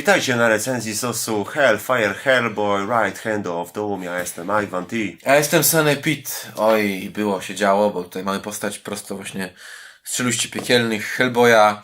Witajcie na recenzji sosu Hellfire Hellboy Right Hand of Doom. Ja jestem Ivan T. Ja jestem Sunny Pit. Oj, było się działo, bo tutaj mamy postać prosto właśnie z czeluści piekielnych Hellboya.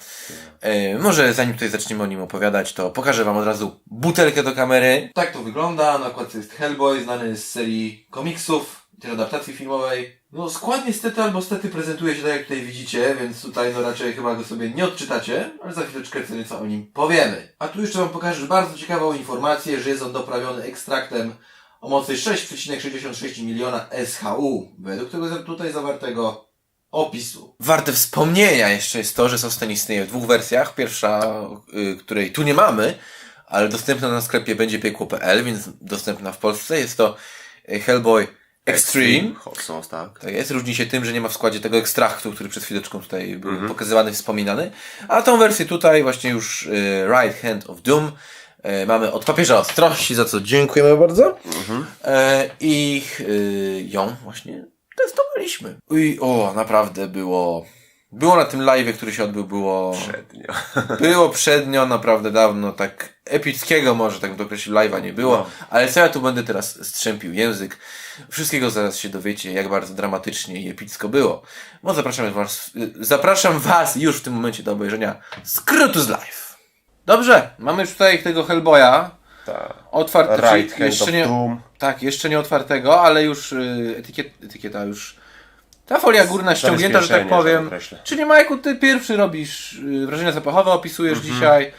E, może zanim tutaj zaczniemy o nim opowiadać, to pokażę wam od razu butelkę do kamery. Tak to wygląda. Na okładce jest Hellboy, znany z serii komiksów, też adaptacji filmowej. No skład niestety albo stety prezentuje się tak jak tutaj widzicie, więc tutaj no raczej chyba go sobie nie odczytacie, ale za chwileczkę co nieco o nim powiemy. A tu jeszcze wam pokażę bardzo ciekawą informację, że jest on doprawiony ekstraktem o mocy 6,66 miliona SHU, według tego tutaj zawartego opisu. Warte wspomnienia jeszcze jest to, że sos ten istnieje w dwóch wersjach. Pierwsza, y, której tu nie mamy, ale dostępna na sklepie będzie piekło.pl, więc dostępna w Polsce. Jest to y, Hellboy Extreme. Hot tak. Tak jest, różni się tym, że nie ma w składzie tego ekstraktu, który przed chwileczką tutaj był pokazywany, wspominany. A tą wersję tutaj właśnie już y, Right Hand of Doom y, mamy od papieża ostrości, za co dziękujemy bardzo. E, I y, ją właśnie testowaliśmy. I o, naprawdę było... Było na tym live, który się odbył, było... Przednio. Było przednio, naprawdę dawno, tak epickiego może, tak bym to określił, live'a nie było, No. ale co ja tu będę teraz strzępił język. Wszystkiego zaraz się dowiecie, jak bardzo dramatycznie i epicko było. No zapraszam was, zapraszam was już w tym momencie do obejrzenia skrótu z live. Dobrze, mamy już tutaj tego Hellboya, Tak. otwarty, Right jeszcze nie, tak, jeszcze nie otwartego, ale już y, etykiet, etykieta już. Ta folia górna ściągnięta, że tak powiem. Czyli Majku, ty pierwszy robisz y, wrażenia zapachowe, opisujesz Mhm. dzisiaj.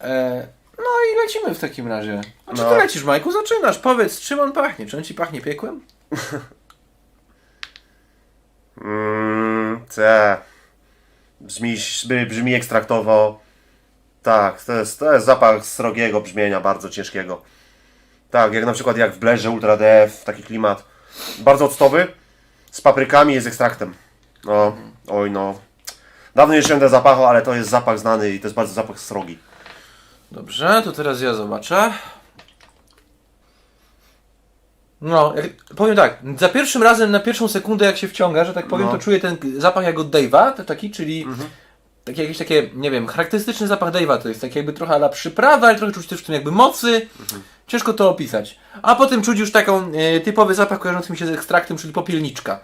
E, no i lecimy w takim razie. A czy No. ty lecisz, Majku? Zaczynasz. Powiedz, czym on pachnie? Czy on ci pachnie piekłem? Mmm, brzmi, brzmi ekstraktowo. Tak, to jest, to jest zapach srogiego brzmienia, bardzo ciężkiego. Tak, jak na przykład jak w Blerze Ultra DF, taki klimat. Bardzo octowy, z paprykami i z ekstraktem. No, oj no. Dawno nie czułem tego zapachu, ale to jest zapach znany i to jest bardzo zapach srogi. Dobrze, to teraz ja zobaczę. No, jak, powiem tak, za pierwszym razem, na pierwszą sekundę jak się wciąga, że tak powiem, No. to czuję ten zapach jak od Dave'a, to taki, czyli taki jakiś takie, nie wiem, charakterystyczny zapach Dave'a, to jest taki jakby trochę ala przyprawa, ale trochę czuć też w tym jakby mocy. Ciężko to opisać. A potem czuć już taką e, typowy zapach kojarzący mi się z ekstraktem, czyli popielniczka.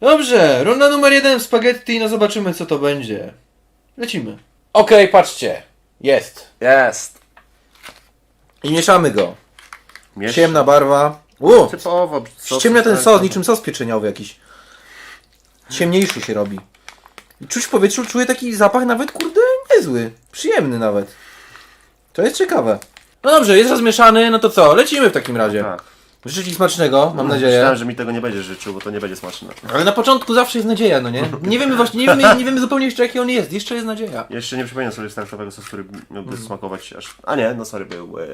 Dobrze, runda numer jeden spaghetti, no zobaczymy co to będzie. Lecimy. Okej, patrzcie. Jest. Jest. I mieszamy go. Miesz... Ciemna barwa. U, Typowo. sos- ściemnia ten sos, niczym sos pieczeniowy jakiś. Ciemniejszy się robi. I Czuć w powietrzu, czuję taki zapach nawet, kurde, niezły. Przyjemny nawet. To jest ciekawe. No dobrze, jest rozmieszany, no to co? Lecimy w takim razie. Tak. Życzę Ci smacznego, mam nadzieję. Myślałem, że mi tego nie będzie życzył, bo to nie będzie smaczne. Ale na początku zawsze jest nadzieja, no nie? Nie wiemy właśnie, nie wiemy, nie wiemy zupełnie jeszcze jaki on jest. Jeszcze jest nadzieja. Jeszcze nie przypominam sobie startowego sosu, który miałby smakować aż... A nie, no sorry, był e,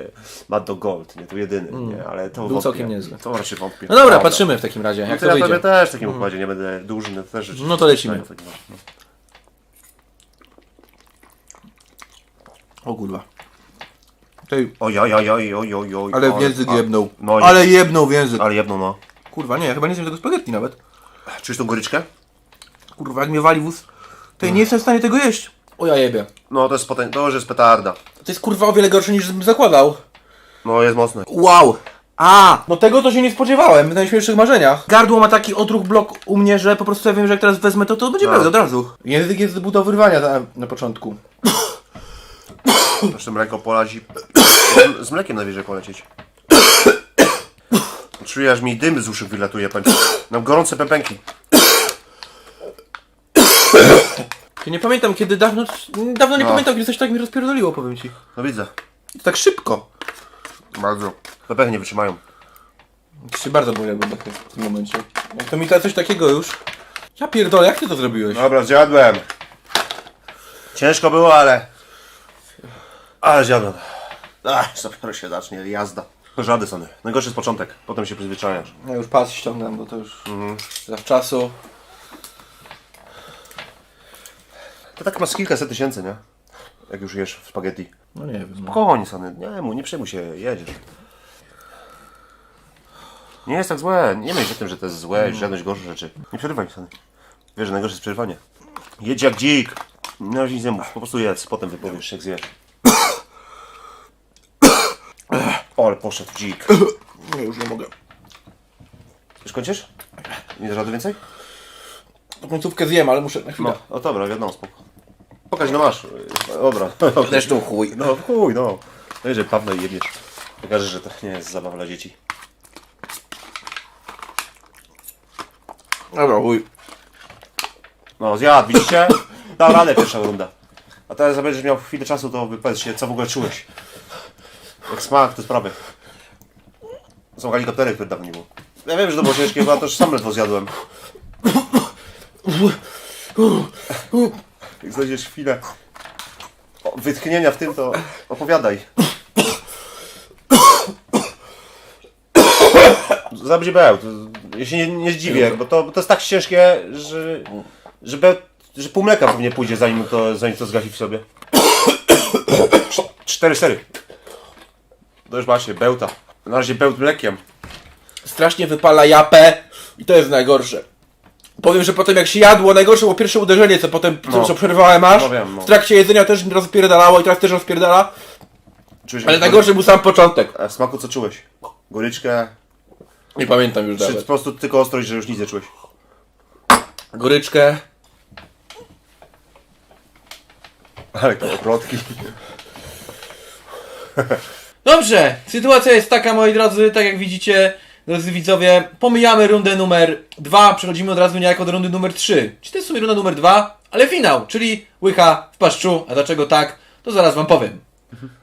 Mad Dog Gold, nie, to jedyny, nie, ale to Był wątpię. całkiem niezły. To raczej wątpię. No dobra, patrzymy w takim razie, No jak to ja wyjdzie. też w takim układzie nie będę duży, no to też rzeczy. No to lecimy. w takim razie, no. O kurwa. Tej, Oj, oj, oj, oj, oj, oj, oj. ale w język a- jebnął. No, ale jebnął w język. Ale jedną, no. Kurwa, nie, ja chyba nie zjem tego spaghetti nawet. Czujesz tą goryczkę? Kurwa, jak mnie wali wóz. To ja nie jestem w stanie tego jeść. O ja jebie. No to jest potem, to już jest petarda. To jest kurwa o wiele gorsze niż bym zakładał. No jest mocne. Wow. A, no tego to się nie spodziewałem w najśmielszych marzeniach. Gardło ma taki odruch blok u mnie, że po prostu ja wiem, że jak teraz wezmę to, to będzie No. pełno od razu. Język jest do wyrwania na, na początku. Zresztą mleko polać i... Z mlekiem najwyżej polecieć. Czuję, aż mi dym z uszu wylatuje, pęcz. Mam gorące pępęki. Ja nie pamiętam kiedy dawno, dawno nie No. pamiętam kiedy coś tak mi rozpierdoliło, powiem ci. No widzę. I to tak szybko. Bardzo. Pępęki nie wytrzymają. To się bardzo boję głęboko w tym momencie. Jak to mi coś takiego już. Ja pierdolę, jak ty to zrobiłeś? Dobra, zjadłem. Ciężko było, ale... Ale zjadłem. Ach, dopiero się zacznie jazda. Żady Sony. Najgorszy jest początek, potem się przyzwyczajasz. Ja już pas ściągam, bo to już zawczasu. To tak masz kilkaset tysięcy, nie? Jak już jesz w spaghetti. No nie wiem. No. Kochani Sony, nie mu, nie przejmuj się, jedziesz. Nie jest tak złe, nie myśl o tym, że to jest złe i żadność gorsze rzeczy. Nie przerywaj Sony. Wiesz, że najgorsze jest przerywanie. Jedź jak dzik. No nic nie mów, po prostu jedz, potem wypowiesz jak zjesz. O, ale poszedł dzik. Nie, już nie mogę. Już kończysz? Nie rady więcej? Końcówkę zjem, ale muszę na chwilę. No, o dobra, wiadomo, spoko. Pokaż, no masz. Dobra. Zresztą chuj. No chuj, no. No jeżeli Pawno i jebiesz. Pokażesz, że to nie jest zabawa dla dzieci. Dobra, chuj. No, zjadł, widzicie? Dał radę pierwsza runda. A teraz jak będziesz miał chwilę czasu, to wypowiedz się, co w ogóle czułeś. Jak smak, te sprawy. Są helikoptery, które dawno nie było. Ja wiem, że to było ciężkie, bo ja też sam ledwo zjadłem. Jak znajdziesz chwilę o, wytchnienia w tym, to opowiadaj. Zabrzy beł. to- Ja się nie, nie zdziwię, bo to, bo to jest tak ciężkie, że, że, be, że pół mleka pewnie pójdzie, zanim to, zanim to zgasi w sobie. Cztery, cztery. To już macie, bełta. Na razie bełt mlekiem. Strasznie wypala japę i to jest najgorsze. Powiem, że potem jak się jadło, najgorsze było pierwsze uderzenie, co potem, No. co przerwałem aż. No wiem, no. W trakcie jedzenia też rozpierdalało i teraz też rozpierdala. Czujesz Ale najgorszy był sam początek. A w smaku co czułeś? Goryczkę? Nie pamiętam już Czy po nawet. prostu tylko ostrość, że już nic nie czułeś? Goryczkę. Ale to oplotki. Dobrze, sytuacja jest taka, moi drodzy, tak jak widzicie, drodzy widzowie, pomijamy rundę numer 2, przechodzimy od razu niejako do rundy numer 3. Czy to jest w sumie runda numer 2? Ale finał, czyli łycha w paszczu, a dlaczego tak, to zaraz wam powiem.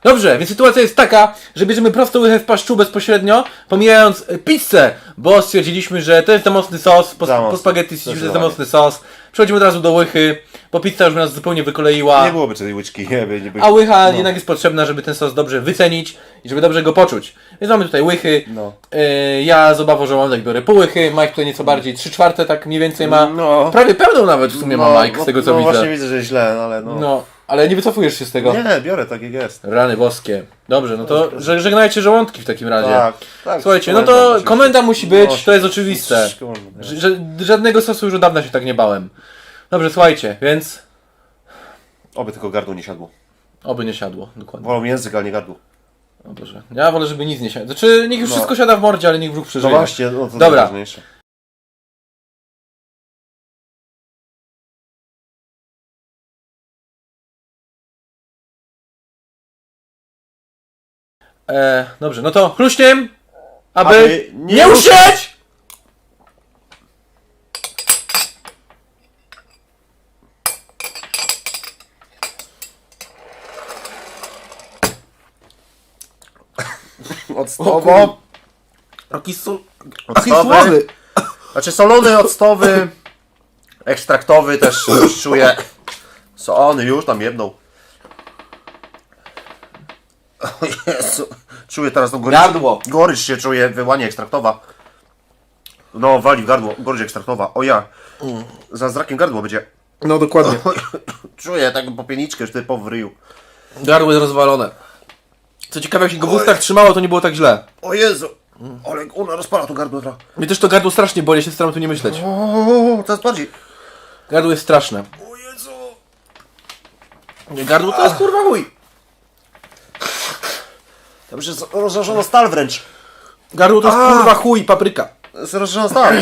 Dobrze, więc sytuacja jest taka, że bierzemy prosto łychę w paszczu bezpośrednio, pomijając e, pizzę, bo stwierdziliśmy, że to jest za mocny sos, po, Za po spaghetti stwierdziliśmy, że to jest za mocny sos. Przechodzimy od razu do łychy, bo pizza już nas zupełnie wykoleiła. Nie byłoby tej łyczki, nie by, nie by... A łycha No. jednak jest potrzebna, żeby ten sos dobrze wycenić i żeby dobrze go poczuć. Więc mamy tutaj łychy. No. Yy, ja z obawą żołądek biorę pół łychy. Mike tutaj nieco bardziej, trzy czwarte tak mniej więcej ma. No. Prawie pełną nawet w sumie ma Mike, no, z tego co no, widzę. właśnie widzę, że źle, no ale no. No, ale nie wycofujesz się z tego. Nie, biorę tak jak jest. Rany boskie. Dobrze, no to że- żegnajcie żołądki w takim razie. Tak, tak. Słuchajcie, no to oczywiście. komenda musi być, No, to jest oczywiste. komenda. Że, żadnego sosu już od dawna się tak nie bałem. Dobrze, słuchajcie, więc Oby tylko gardło nie siadło. oby nie siadło, dokładnie. Wolą język, ale nie gardło. O Boże. Ja wolę, żeby nic nie siadło. Znaczy, niech już No. wszystko siada w mordzie, ale niech brzuch No przeżyje. właśnie, no to Dobra. najważniejsze. E, dobrze, no to chluśniem, aby, Aby nie, nie usieć! Octowo. Taki sol... Octowy. Znaczy solony, octowy, ekstraktowy też już czuję. Solony już tam jedną. Czuję teraz tą gorycz. Gardło. Gorycz się czuje, wyłanie ekstraktowa. No, wali w gardło, gorycz ekstraktowa. O ja. Za zrakiem gardło będzie. No dokładnie. Czuję taką popielniczkę już typowo w ryju. Gardło jest rozwalone. Co ciekawe, jak się go w ustach trzymało, to nie było tak źle. O Jezu. Ale ona rozpala to gardło. teraz. Mnie też to gardło strasznie boli, ja się staram tu nie myśleć. O, teraz bardziej. Gardło jest straszne. O Jezu. Nie, Gardło to jest kurwa chuj. To już jest rozżarzona stal wręcz. Gardło to jest A. kurwa chuj, papryka. Jest rozżarzona stal.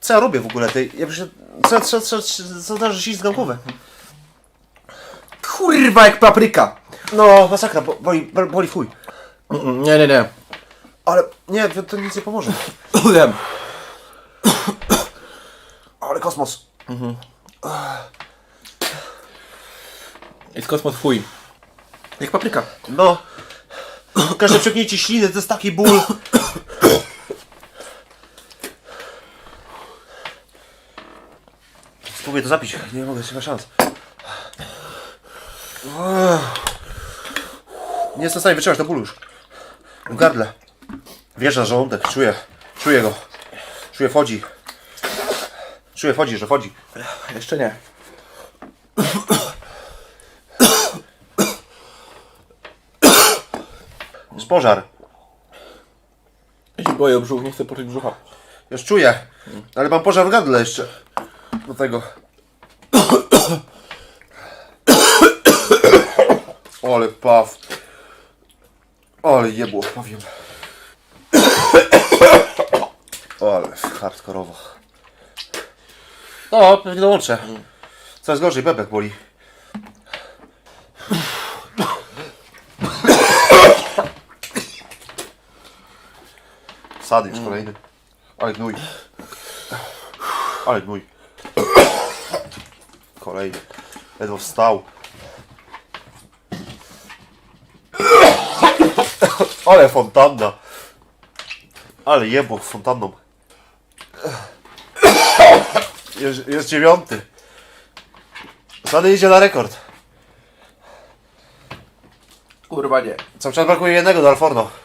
Co ja robię w ogóle tej? Ja myślę, co, co, co, co, co darzy ślizgam głowę. Kurwa jak papryka. No, masakra, bo- boli, boli w chuj. Nie, nie, nie. Ale nie, to, to nic nie pomoże. Wiem. Ale kosmos. Jest kosmos chuj. Jak papryka. No. Każde przepnięcie śliny to jest taki ból. Spróbuję to zapić. Nie mogę, nie ma szans. Nie jestem w stanie wytrzymać to bólu już. W gardle. Wjeżdża żołądek, czuję. Czuję go. Czuję, wchodzi. Czuję, wchodzi, że wchodzi. Jeszcze nie. Pożar. Ja się boję o brzuch, nie chcę poczuć brzucha. Już czuję. Ale mam pożar w gardle jeszcze. Do tego. O, ale paw. Ale jebło, powiem. Ale hardkorowo. No, pewnie dołączę. Coraz gorzej, bebek boli. Sady już kolejny. Ale gnój. Ale gnój. Kolejny. Ledwo wstał. Ale fontanna. Ale jebło fontanną. Jest, jest dziewiąty. Sady idzie na rekord. Kurwa nie. Cały czas brakuje jednego do Alforno.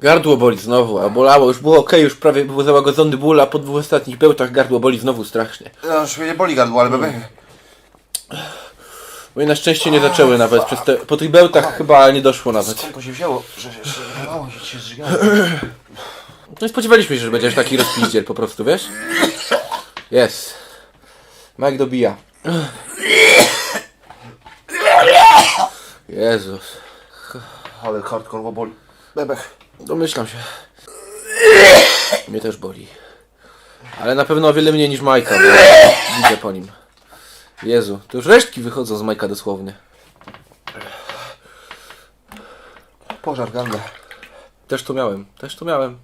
Gardło boli znowu, a bolało, już było ok, już prawie był załagodzony ból, a po dwóch ostatnich bełtach gardło boli znowu strasznie. No, już mnie nie boli gardło, ale bebek. Moje na szczęście nie zaczęły nawet, przez te, po tych bełtach chyba nie doszło nawet. Skąd to się wzięło, że że- że mało się się zżygało. No i spodziewaliśmy się, że będziesz taki rozpiździel po prostu, wiesz? Jest. Mike dobija. Jezus. Ale hardkorowo boli. Bebek. Domyślam się. Mnie też boli. Ale na pewno o wiele mniej niż Majka, bo widzę po nim. Jezu, to już resztki wychodzą z Majka dosłownie. Pożar gardła. Też to miałem, też to miałem.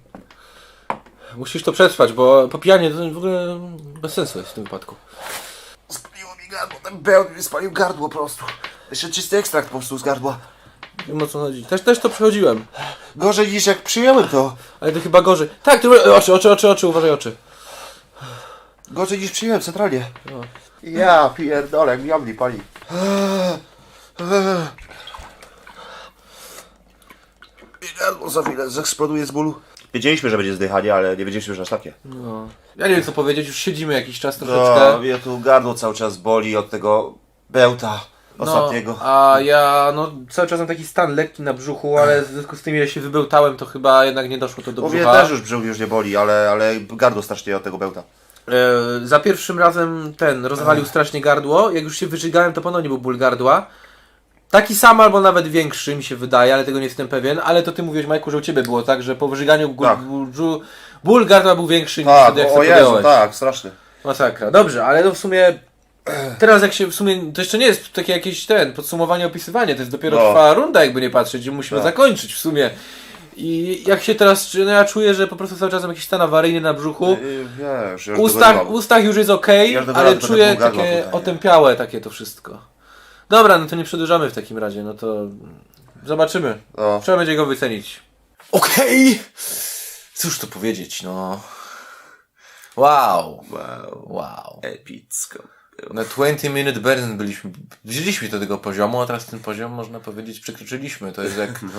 Musisz to przetrwać, bo popijanie to w ogóle bez sensu jest w tym wypadku. Spaliło mi gardło, ten bełt mi spalił gardło po prostu. Jeszcze czysty ekstrakt po prostu z gardła. Wiem o co chodzi. Też, też to przechodziłem. Gorzej niż jak przyjąłem to. Ale to chyba gorzej. Tak, ty, oczy, oczy, oczy, oczy, uważaj oczy. Gorzej niż przyjąłem centralnie. Ja pierdolę, jak mi jamli pali. Gardło za chwilę zeksploduje z bólu. Wiedzieliśmy, że będzie zdychanie, ale nie wiedzieliśmy, że aż takie. No. Ja nie wiem co powiedzieć, już siedzimy jakiś czas No, troszeczkę. mnie tu gardło cały czas boli od tego bełta ostatniego. No, a ja no cały czas mam taki stan lekki na brzuchu, ale w związku z tym ile się wybełtałem, to chyba jednak nie doszło to do brzucha. też już brzuch już nie boli, ale, ale gardło strasznie od tego bełta. E, za pierwszym razem ten rozwalił strasznie gardło. Jak już się wyżygałem, to ponownie był ból gardła. Taki sam albo nawet większy mi się wydaje, ale tego nie jestem pewien. Ale to ty mówiłeś, Majku, że u ciebie było tak, że po wyżyganiu ból, Tak. ból, ból, gardła był większy niż Tak, wtedy jak o, sobie Jezu, tak, straszny. Masakra. Dobrze, ale no w sumie teraz jak się w sumie, to jeszcze nie jest takie jakieś ten, podsumowanie, opisywanie, to jest dopiero No. trwa runda jakby nie patrzeć, gdzie musimy Tak. zakończyć w sumie. I jak się teraz, no ja czuję, że po prostu cały czas mam jakiś stan awaryjny na brzuchu. Yy, Wiesz, już ustach, ustach już jest ok, Ja ale czuję takie otępiałe takie to wszystko. Dobra, no to nie przedłużamy w takim razie, no to zobaczymy. No. Trzeba będzie go wycenić. Okej! Cóż to powiedzieć, no. Wow. Wow, Wow. epicko. Na 20 minute burn byliśmy, wzięliśmy do tego poziomu, a teraz ten poziom można powiedzieć przekroczyliśmy. To jest jak, No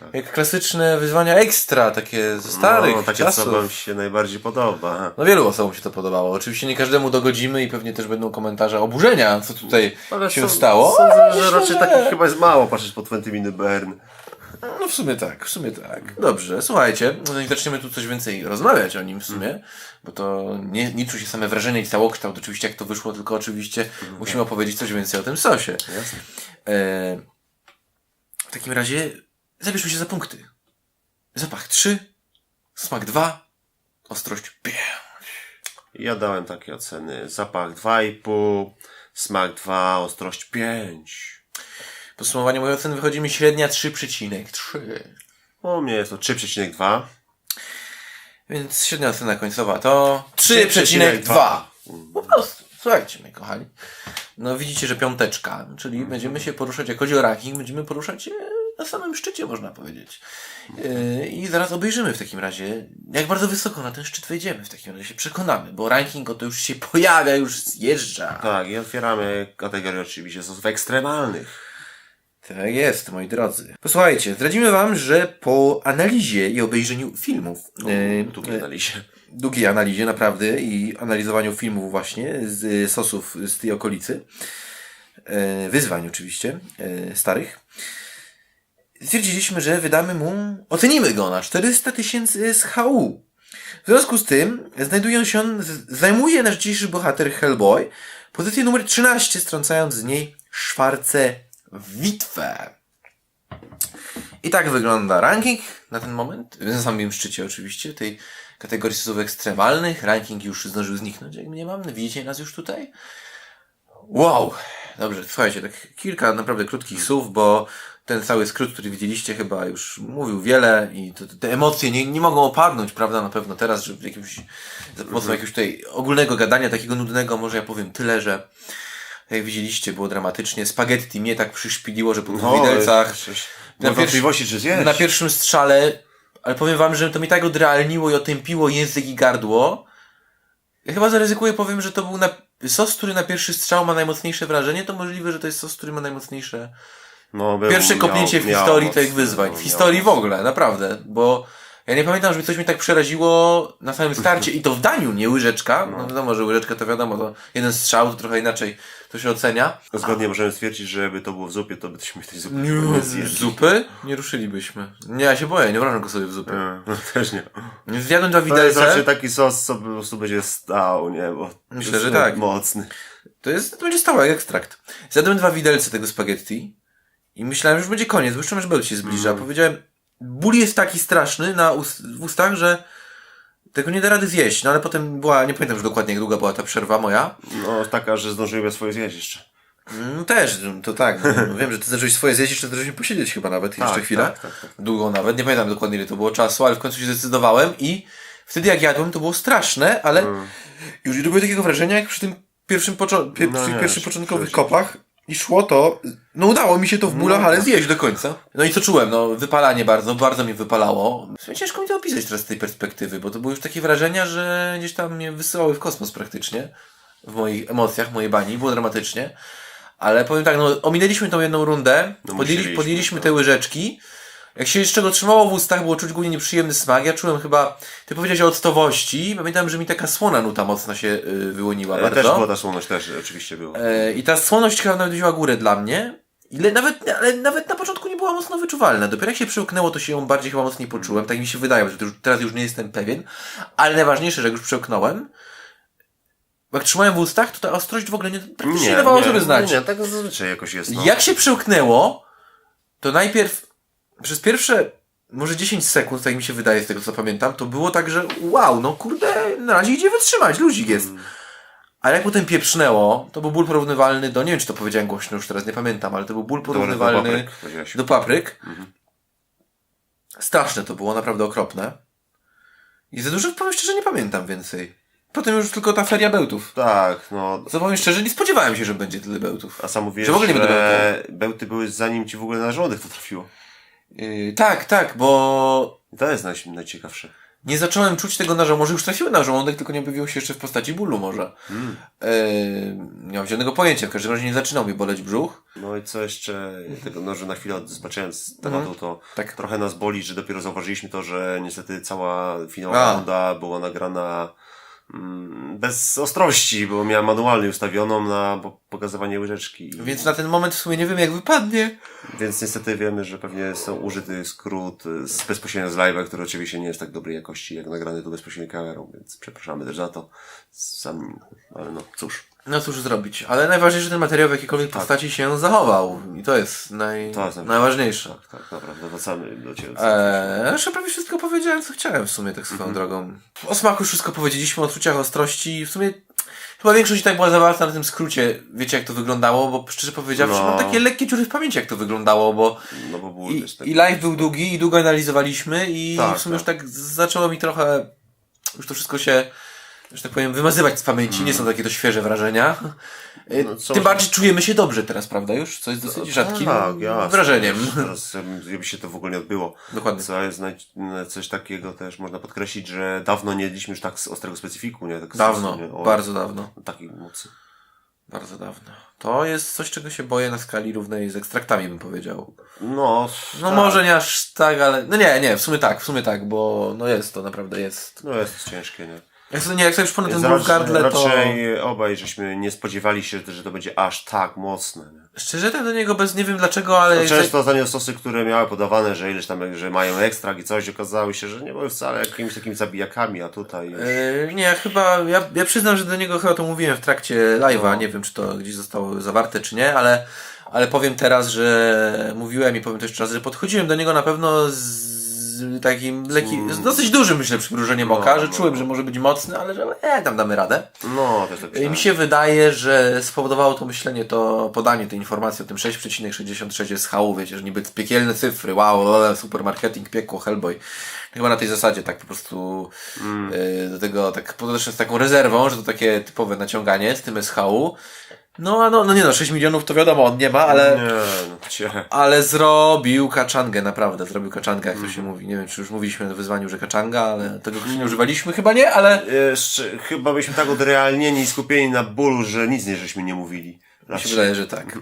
tak. jak klasyczne wyzwania ekstra, takie ze starych no, takie czasów. co się najbardziej podoba. No wielu osobom się to podobało. Oczywiście nie każdemu dogodzimy i pewnie też będą komentarze oburzenia, co tutaj się są- stało. Sądzę, ale że raczej takich chyba jest mało patrzeć po 20 minut burn. No w sumie tak, w sumie tak. Dobrze, słuchajcie, no i zaczniemy tu coś więcej rozmawiać o nim w sumie, bo to nie, nie czuł się same wrażenie i całokształt, oczywiście jak to wyszło, tylko oczywiście musimy opowiedzieć coś więcej o tym sosie. Jasne. E, w takim razie zabierzmy się za punkty. Zapach 3, smak 2, ostrość 5. Ja dałem takie oceny. Zapach 2,5, smak 2, ostrość 5. Podsumowanie mojej oceny wychodzi mi średnia 3,3. U mnie jest to 3,2. Więc średnia ocena końcowa to 3,2. Po prostu. Słuchajcie, moi kochani. No widzicie, że piąteczka, czyli będziemy się poruszać, jak chodzi o ranking, będziemy poruszać się na samym szczycie, można powiedzieć. Yy, I zaraz obejrzymy w takim razie, jak bardzo wysoko na ten szczyt wejdziemy. W takim razie się przekonamy, bo ranking oto już się pojawia, już zjeżdża. Tak, i otwieramy kategorię oczywiście sosów ekstremalnych. Tak jest, moi drodzy. Posłuchajcie, zdradzimy wam, że po analizie i obejrzeniu filmów, yy, Tu nie dali się. długiej analizie naprawdę i analizowaniu filmów właśnie z y, sosów z tej okolicy, e, wyzwań oczywiście, e, starych, stwierdziliśmy, że wydamy mu, ocenimy go na 400 tysięcy SHU. W związku z tym znajduje się on, zajmuje nasz dzisiejszy bohater Hellboy pozycję numer 13, strącając z niej Szwarce Witwę. I tak wygląda ranking na ten moment, na samym szczycie oczywiście, tej kategorii sosów ekstremalnych. Ranking już zdążył zniknąć, jak nie mam. Widzicie nas już tutaj? Wow! Dobrze, słuchajcie, tak kilka naprawdę krótkich słów, bo ten cały skrót, który widzieliście, chyba już mówił wiele i to, te emocje nie, nie mogą opadnąć, prawda, na pewno teraz, że w jakimś, za pomocą jakiegoś tutaj ogólnego gadania, takiego nudnego, może ja powiem tyle, że jak widzieliście, było dramatycznie. Spaghetti mnie tak przyszpiliło, że po dwóch widelcach. Na wątpliwości, czy. Na pierwszym strzale, ale powiem wam, że to mi tak odrealniło i otępiło język i gardło. Ja chyba zaryzykuję, powiem, że to był na... sos, który na pierwszy strzał ma najmocniejsze wrażenie, to możliwe, że to jest sos, który ma najmocniejsze... no, Pierwsze kopnięcie w miał historii moc, tych wyzwań. no, W miał historii w ogóle, naprawdę, bo ja nie pamiętam, żeby coś mi tak przeraziło na samym starcie i to w daniu, nie łyżeczka. No wiadomo, że łyżeczka to wiadomo, to jeden strzał, to trochę inaczej to się ocenia. Zgodnie możemy stwierdzić, że jakby to było w zupie, to byśmy tej zupy Nie, nie zjedli. zupy? Nie ruszylibyśmy. Nie, ja się boję, nie wyobrażam go sobie w zupę. E, No, też nie. Zjadłem dwa To jest raczej widelce. taki sos, co po prostu będzie stał, nie? Bo Myślę, że tak. Mocny. To jest, to będzie stały jak ekstrakt. Zjadłem dwa widelce tego spaghetti i myślałem, że już będzie koniec, bo nasz bełt się zbliża. Mm. Powiedziałem, ból jest taki straszny na ust, w ustach, że tego nie da rady zjeść. No ale potem była, nie pamiętam już dokładnie jak długa była ta przerwa moja. No, taka, że zdążyłem swoje zjeść jeszcze. No też, to tak. No, no, wiem, że ty zacząłeś swoje zjeść, jeszcze zacząłeś posiedzieć chyba nawet jeszcze Tak, chwilę. tak, tak, tak. Długo nawet, nie pamiętam dokładnie ile to było czasu, ale w końcu się zdecydowałem i wtedy jak jadłem to było straszne, ale już nie robię takiego wrażenia jak przy tym pierwszym, poczo- pie- Mm. No przy pierwszych początkowych kopach i szło to, no udało mi się to w bólach, No. ale zjeść do końca. No i co czułem? No wypalanie bardzo, bardzo mnie wypalało. W sumie ciężko mi to opisać teraz z tej perspektywy, bo to były już takie wrażenia, że gdzieś tam mnie wysyłały w kosmos praktycznie. W moich emocjach, w mojej bani, było dramatycznie. Ale powiem tak, no ominęliśmy tą jedną rundę, No podjęli, musieliśmy, podjęliśmy tak. te łyżeczki. Jak się jeszcze go trzymało w ustach, było czuć głównie nieprzyjemny smak. Ja czułem chyba, ty powiedziałeś o octowości. Pamiętam, że mi taka słona nuta mocno się y, wyłoniła Ale bardzo. też była ta słonność, też oczywiście była. E, I ta słoność chyba nawet wzięła górę dla mnie. Ile nawet, ale nawet na początku nie była mocno wyczuwalna. Dopiero jak się przełknęło, to się ją bardziej chyba mocniej poczułem. Tak mi się wydaje, że już, teraz już nie jestem pewien. Ale najważniejsze, że jak już przełknąłem, jak trzymałem w ustach, to ta ostrość w ogóle nie, praktycznie nie dawała sobie znać. Nie, nie, tak zazwyczaj jakoś jest. No. Jak się przełknęło, to najpierw przez pierwsze może 10 sekund, tak mi się wydaje z tego co pamiętam, to było tak, że wow, no kurde, na razie idzie wytrzymać, luzik jest. Ale jak potem pieprznęło, to był ból porównywalny do, nie wiem czy to powiedziałem głośno, już teraz nie pamiętam, ale to był ból Dobra, porównywalny do papryk, do papryk. Straszne to było, naprawdę okropne. I za dużo, powiem szczerze, nie pamiętam więcej. Potem już tylko ta feria bełtów. Tak, no. Co powiem szczerze, nie spodziewałem się, że będzie tyle bełtów. A sam mówiłeś, Że w ogóle nie będę że bełty były zanim ci w ogóle na żołądek to trafiło. Yy, tak, tak, bo to jest naj, najciekawsze. nie zacząłem czuć tego na żołądek. Może już trafiły na żołądek, tylko nie objawiło się jeszcze w postaci bólu może. Mm. Yy, nie mam żadnego pojęcia. W każdym razie nie zaczynał mi boleć brzuch. No i co jeszcze, tego, no, że na chwilę zbaczając tematu, to Tak. trochę nas boli, że dopiero zauważyliśmy to, że niestety cała finalna A. runda była nagrana mm, bez ostrości, bo miała manualnie ustawioną na po- pokazywanie łyżeczki. Więc na ten moment w sumie nie wiem jak wypadnie. Więc niestety wiemy, że pewnie są użyty skrót y, z bezpośrednio z live'a, który oczywiście nie jest tak dobrej jakości jak nagrany tu bezpośrednio kamerą, więc przepraszamy też za to. Sam, ale no cóż. No cóż zrobić. Ale najważniejsze, że ten materiał w jakiejkolwiek postaci się zachował. I to jest, naj... To jest najważniejsze. Tak, tak, naprawdę wracamy do Ciebie. Eee, jeszcze prawie wszystko powiedziałem, co chciałem w sumie, tak swoją drogą. O smaku już wszystko powiedzieliśmy, o odczuciach ostrości. W sumie chyba większość i tak była zawarta na tym skrócie. Wiecie, jak to wyglądało, bo szczerze powiedziawszy, No. mam takie lekkie dziury w pamięci, jak to wyglądało, bo No bo było i, tak. i live był długi i długo analizowaliśmy i Tak, w sumie tak. już tak zaczęło mi trochę, już to wszystko się, że tak powiem, wymazywać z pamięci. Nie są takie to świeże wrażenia. Mm. No, co Tym bardziej czujemy się dobrze teraz, prawda już? Co jest dosyć rzadkim tak, jasne. wrażeniem. Teraz jakby jakby się to w ogóle nie odbyło. Dokładnie. Co jest naj... coś takiego też można podkreślić, że dawno nie jedliśmy już tak z ostrego specyfiku, nie? Tak Dawno, nie? O, bardzo dawno. Takiej mocy. Bardzo dawno. To jest coś, czego się boję na skali równej z ekstraktami, bym powiedział. No, No tak. może nie aż tak, ale... No nie, nie, w sumie tak, w sumie tak, bo no jest to, naprawdę jest. No jest ciężkie, nie? Jak sobie, nie, jak sobie przypomnę ten ból w gardle, to... raczej obaj żeśmy nie spodziewali się, że to będzie aż tak mocne, nie? Szczerze, tak do niego bez, nie wiem dlaczego, ale... No, często za sosy, które miały podawane, że ileś tam, że mają ekstrakt i coś, okazały się, że nie były wcale jakimiś takimi zabijakami, a tutaj już... Yy, nie, chyba, ja, ja przyznam, że do niego chyba to mówiłem w trakcie live'a, No. nie wiem, czy to gdzieś zostało zawarte, czy nie, ale ale powiem teraz, że mówiłem i powiem to jeszcze raz, że podchodziłem do niego na pewno z takim leki, z dosyć dużym myślę przymrużeniem oka, że no, czułem, no. że może być mocny, ale że e, tam damy radę. No, też tak I myślałem. mi się wydaje, że spowodowało to myślenie, to podanie tej informacji o tym 6,66 jest hału, wiecie, że niby piekielne cyfry, wow, ale super marketing, piekło, Hellboy. Chyba na tej zasadzie tak po prostu Mm. y, do tego, tak podeszłem z taką rezerwą, że to takie typowe naciąganie z tym SHU. No, no, no nie no, 6 milionów to wiadomo, on nie ma, ale... Nie, no. Ale zrobił kaczangę, naprawdę, zrobił kaczangę, jak to się mówi. Nie wiem, czy już mówiliśmy na wyzwaniu, że kaczanga, ale tego nie używaliśmy, chyba nie, ale Jeszcze, chyba byliśmy tak odrealnieni i skupieni na bólu, że nic nie żeśmy nie mówili. mi się wydaje, że tak.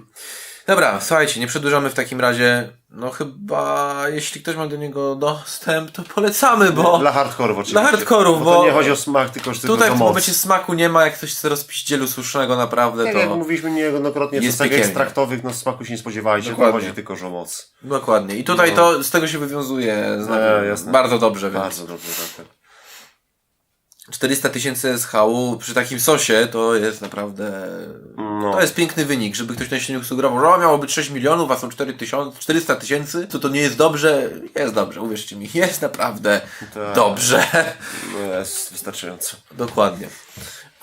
Dobra, słuchajcie, nie przedłużamy w takim razie. No chyba, jeśli ktoś ma do niego dostęp, to polecamy, bo Dla hardkorów oczywiście. Dla hardkorów, bo... bo- To nie chodzi o smak, tylko że tutaj w tym moc. momencie smaku nie ma, jak ktoś chce rozpiździelu słusznego naprawdę, Tak jak to... mówiliśmy niejednokrotnie, jest tak ekstraktowych, no smaku się nie spodziewajcie, Dokładnie. to chodzi tylko że o moc. Dokładnie. I tutaj No. to, z tego się wywiązuje E, bardzo dobrze, więc... Bardzo dobrze, tak. tak. 400 tysięcy SHU przy takim sosie to jest naprawdę. No. To jest piękny wynik, żeby ktoś na silniku sugerował, że o, miało być 6 milionów, a są 4 tysiące, 400 tysięcy, to to nie jest dobrze. Jest dobrze, uwierzcie mi, jest naprawdę Tak. dobrze. No jest wystarczająco. Dokładnie.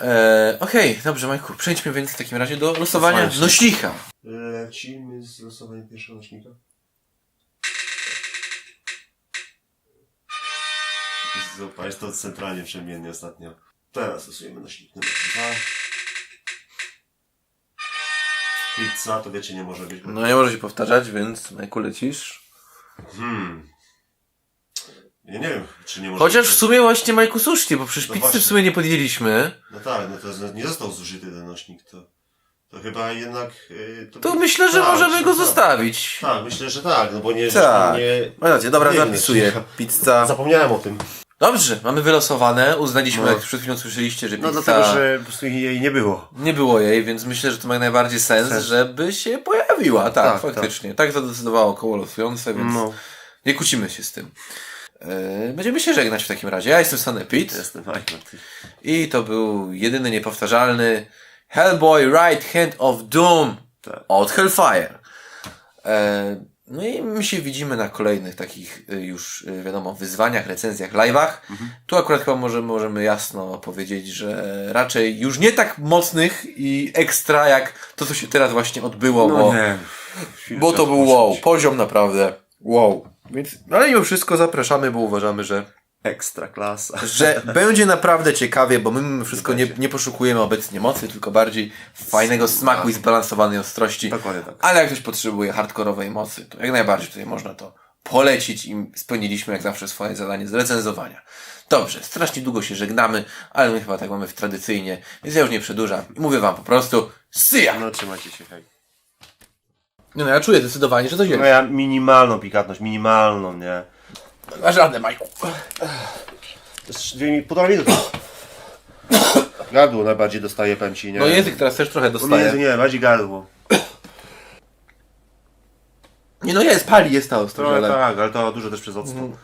E, Okej, dobrze, Majku, przejdźmy więc w takim razie do losowania Losowania nośnika. Lecimy z losowaniem pierwszego nośnika. Zupa, jest to centralnie przemiennie ostatnio. Teraz losujemy nośnik numer dwa. Pizza, to wiecie, nie może być. bo- No nie może się powtarzać, więc Majku lecisz. Hmm. Ja nie wiem, czy nie może Chociaż być. w sumie właśnie Majku słusznie, bo przecież No pizzy w właśnie. sumie nie podjęliśmy. No tak, no to z- nie został zużyty ten nośnik, to, to chyba jednak... Yy, To myślę, że tak, możemy go tak. zostawić. Tak, myślę, że tak, no bo nie... Tak. nie Ma rację, dobra, nie zapisuję. Pizza. Zapomniałem o tym. Dobrze, mamy wylosowane. Uznaliśmy, No. jak przed chwilą słyszeliście, że No pizza dlatego, że po prostu jej nie było. nie było jej, więc myślę, że to ma najbardziej sens, Sens. żeby się pojawiła. Tak, Tak, faktycznie. Tak. zadecydowało koło losujące, więc No. nie kłócimy się z tym. Yy, będziemy się żegnać w takim razie. Ja jestem Sanepit Jestem i to był jedyny niepowtarzalny Hellboy Right Hand of Doom Tak. od Hellfire. E, No i my się widzimy na kolejnych takich y, już, y, wiadomo, wyzwaniach, recenzjach, live'ach. Tu akurat chyba możemy, możemy jasno powiedzieć, że raczej już nie tak mocnych i ekstra jak to, co się teraz właśnie odbyło, bo, No nie. bo to był wow, poziom naprawdę wow. Więc, ale mimo wszystko zapraszamy, bo uważamy, że Ekstra klasa. że będzie naprawdę ciekawie, bo my mimo wszystko nie, nie poszukujemy obecnie mocy, tylko bardziej fajnego smaku i zbalansowanej ostrości. Dokładnie tak. Ale jak ktoś potrzebuje hardkorowej mocy, to jak najbardziej tutaj można to polecić i spełniliśmy jak zawsze swoje zadanie z recenzowania. Dobrze, strasznie długo się żegnamy, ale my chyba tak mamy w tradycyjnie, więc ja już nie przedłużam i mówię wam po prostu syja! No trzymajcie się, hej. No, no ja czuję zdecydowanie, że to No jest. ja minimalną pikantność, minimalną, nie? Masz radę, Majku. To jest dwie mi, półtora minuty. Gardło najbardziej dostaje, powiem ci, nie? No język teraz też trochę Nie, dostaje. nie, bardziej gardło. Nie no jest, pali jest ta ostrość, Trochę ale... tak, ale to dużo też przez octu.